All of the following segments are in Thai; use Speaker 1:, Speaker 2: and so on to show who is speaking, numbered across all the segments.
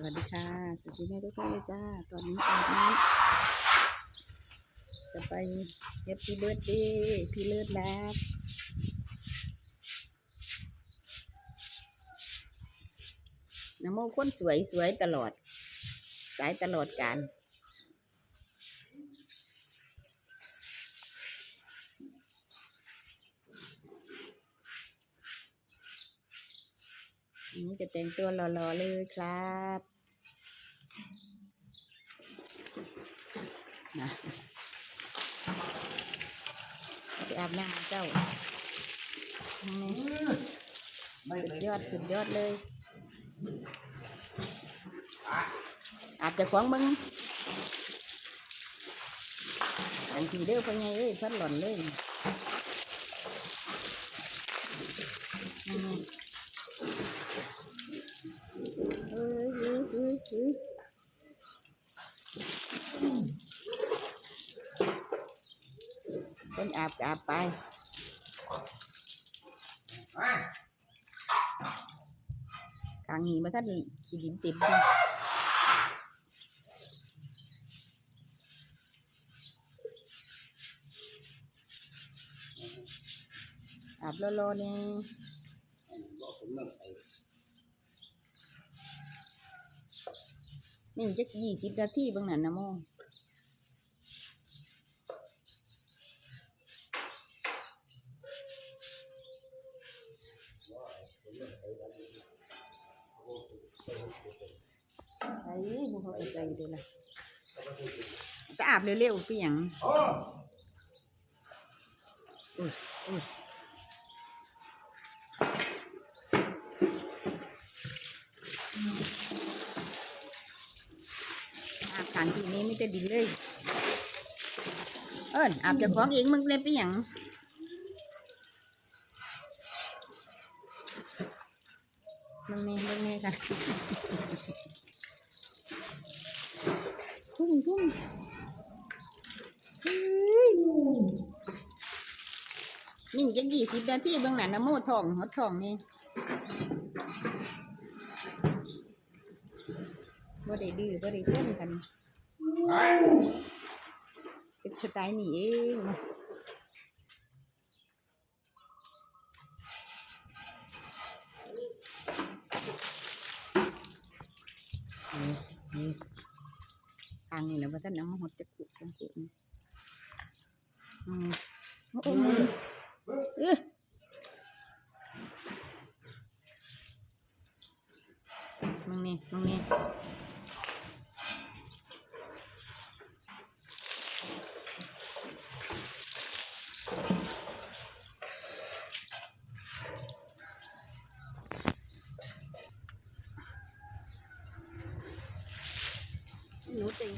Speaker 1: สวัสดีค่ะ สวัสดีแม่ทุกท่านเลยจ้า ตอนนี้อาบน้ำจะไปเฮปปี้เบิร์ดเดย์พี่เลิศแล้ว น้ำโมคนสวยสวยตลอด สายตลอดการ นี่จะแต่งตัวหล่อๆเลยครับนะไปอาบน้ำเจ้านี่สุดยอดสุดยอดเลย อาบจะขวางมึงอันทีเด้อพ่อไงเอ้ยพัดหล่อนเลยอืม เอ้ยเอ้ยเอ้ยเอ้ย คนอาบอาบไปกลางนี้มาท่านขี้ดินเต็มที่อาบรอๆเนี่ยนี่จะยี่สิบนาทีบางนั้นนะโมไอ้พ วกเขาเข้าใจเด้อล่ะจะอาบเร็วๆพี่หยังอุ้ยอุ้ยอาบทางที่นี้ไม่จะดินเลย เอิญอาบเจะของเองมึงเล่นไปหยังมึงนี่มึงนี่ค่ะ ทุ่งทุ่งเฮ้ยนิ่งจะยี่สิบนาทีเบางหนันนะโมทองหัวทองนี่บ่ได้ดื้อบ่ได้ส้นกัน เป็นสไตล์นี่เองนะนี่นี่ทางนี้นะว่าท่านน้ำหดจะขุดจังขุดนี่อืมโอ้โหเอ๊ะมึงนี่มึงนี่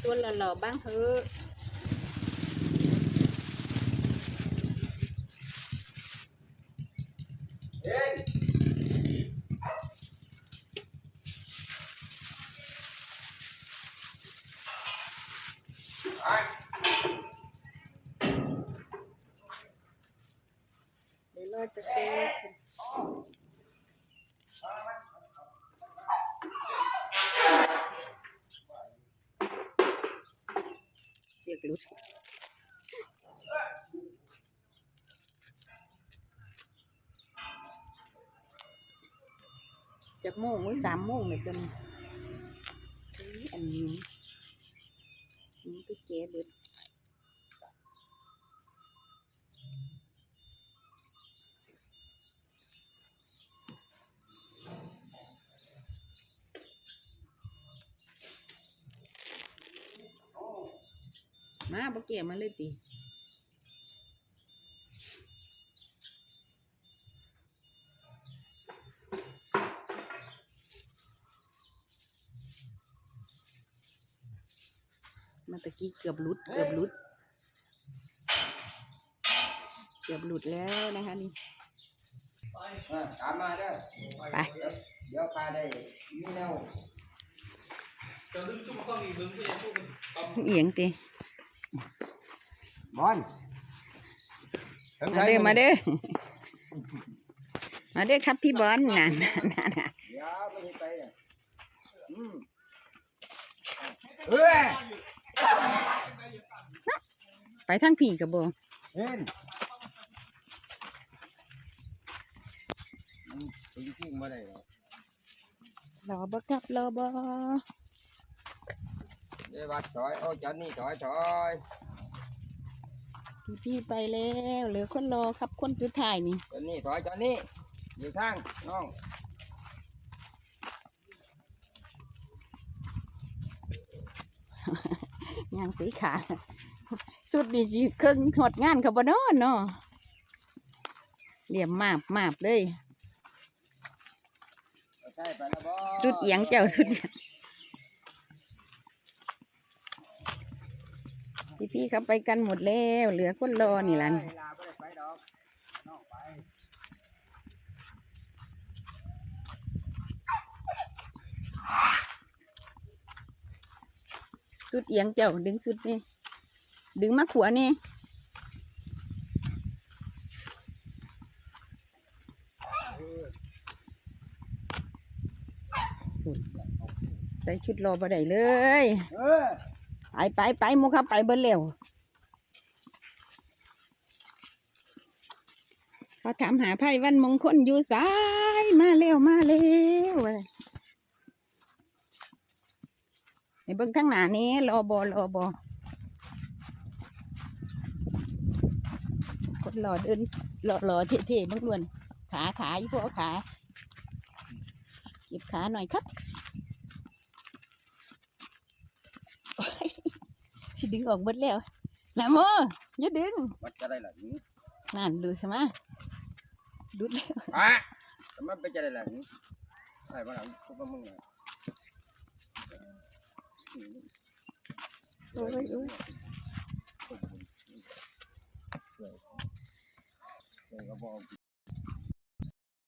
Speaker 1: ต่งตัวหล่อๆบ้างเเสียกลุดจากโมงหรื มโมงเลยจนอุ๊ยอันนี้นี่ตุ๊กแกเบิดมาบ่เกี่ยมาเลยติมาตะกี้เกือบหลุด เกือบหลุด เกือบหลุดแล้วนะคะนี่
Speaker 2: เออตามมาเด้อ
Speaker 1: ไป
Speaker 2: เดี๋ยวพาได้มีแนว
Speaker 1: เอียงติ
Speaker 2: บอล
Speaker 1: มาเด้อมาเด้อมาเด้อครับพี่บอลน่ะน่ะน่ะน่ะ
Speaker 2: เดี๋ยวไม่ได้ไปเนี่ยอืมเฮ้ย
Speaker 1: ไปทางผีกับโบ
Speaker 2: เห็นมันจริงๆมาได้หรอก
Speaker 1: รอบ่ครับรอบ่
Speaker 2: เดี๋ ยววัดถอยโอ้จอนนี่ถอยถอย
Speaker 1: พี่พี่ไปแล้วเหลือคนรอครับคนสุดท้ายนี่
Speaker 2: จอนนี่ถอยจอนนี่อยู่ข้างน้อง
Speaker 1: ย่างสีขาสุดนี่สิเครื่องหดงานเขาบ่เนอนเนาะเหลี่ยมมาบมาบเลย
Speaker 2: เอาใช่ไปแล้วบ่
Speaker 1: สุดเอียงเจ้าสุดเอียง พี่พี่ๆเขาไปกันหมดแล้ว เหลือคนรอนี่ล่ะ
Speaker 2: เวลาบ่ได้ไปดอกน้องไป
Speaker 1: สุดเอียงเจ้าดึงสุดนี่ ดึงมาขวานี่ใส่ชุดรอบ่ได้เลย
Speaker 2: เออ
Speaker 1: ไปไปไปมูเข้าไปเบิ้ลเร็วเขาถามหาไพ่วันมงคลอยู่สายมาเร็วมาเร็วว่าซั่นให้เบิ่งข้างหน้านี้รอบอรอบอคนรอเดินรอรอเท่ๆเบิ่งล้วนขาขาอยู่พวกขาเก็บขาหน่อยครับโอ้ย สิดึงออกเบิดแล้วนะโมอย่าดึง
Speaker 2: วัดจะได้หล่ะนี่
Speaker 1: นั่นดูใช่ไหมดูดแล้ว
Speaker 2: อะแต่มันไปจะได้หล่ะนี่ใช่บ้านหลังพวกมึงเนี่ย
Speaker 1: โอ้ยโอ้ย
Speaker 2: เดี๋ยวก็บอก